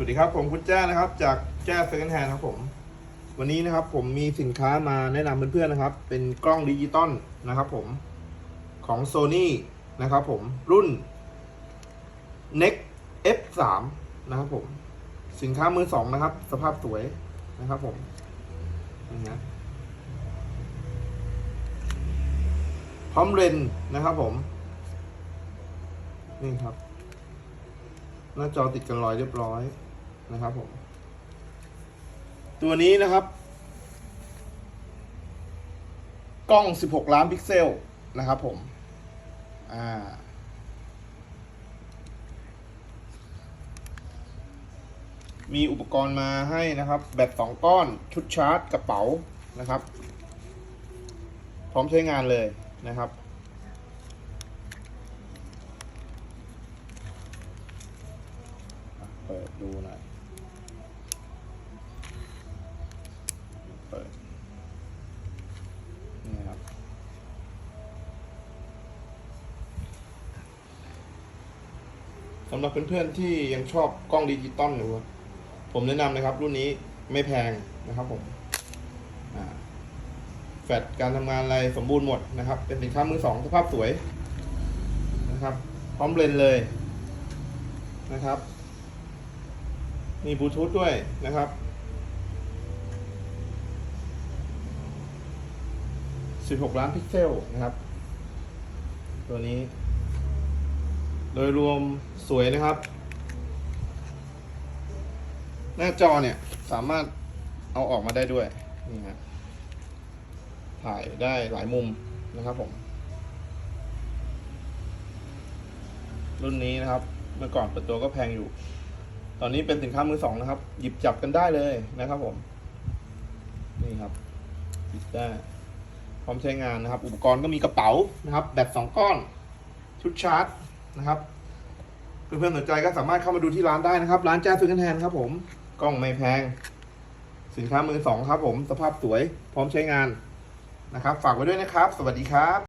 วัสดีครับผมคุณแจ้นะครับ จากแจ้เซ็นแฮนครับผม วันนี้นะครับผมมีสินค้ามาแนะนำเพื่อนๆนะครับ เป็นกล้องดิจิตอลนะครับผมของ Sony นะครับผมรุ่น Nex F3 นะครับผม สินค้ามือสองนะครับ สภาพสวยนะครับผมนี่นะพร้อมเลนนะครับผม นี่ครับ หน้าจอติดกันรอยเรียบร้อย นะครับผม ตัวนี้นะครับ กล้อง 16 ล้านพิกเซลนะครับผม อ่า มีอุปกรณ์มาให้นะครับ แบตสองก้อน ชุดชาร์จกระเป๋านะครับ พร้อมใช้งานเลยนะครับเปิดดูหน่อย เปิด นี่ครับ สำหรับเพื่อนๆที่ยังชอบกล้องดิจิตอลอยู่ครับผมแนะนำนะครับ รุ่นนี้ไม่แพงนะครับผมแฟลชการทำงานอะไรสมบูรณ์หมดนะครับ เป็นสินค้ามือสองสภาพสวยนะครับ พร้อมเลนเลยนะครับ มีบลูทูธด้วยนะครับ 16 ล้านพิกเซลนะครับ ตัวนี้ โดยรวมสวยนะครับ หน้าจอเนี่ยสามารถเอาออกมาได้ด้วยนี่ฮะถ่ายได้หลายมุมนะครับผม รุ่นนี้นะครับ เมื่อก่อนเปิดตัวก็แพงอยู่ ตอนนี้เป็นสินค้ามือสองนะครับ หยิบจับกันได้เลยนะครับผม นี่ครับหยิบได้พร้อมใช้งานนะครับ อุปกรณ์ก็มีกระเป๋านะครับ แบตสองก้อน ชุดชาร์จ นะครับเพื่อนๆสนใจก็สามารถเข้ามาดูที่ร้านได้นะครับ ร้านแจ้ซื้อกันแทนครับ ผมกล้องไม่แพง สินค้ามือสองครับ ผมสภาพสวยพร้อมใช้งานนะครับ ฝากไว้ด้วยนะครับ สวัสดีครับ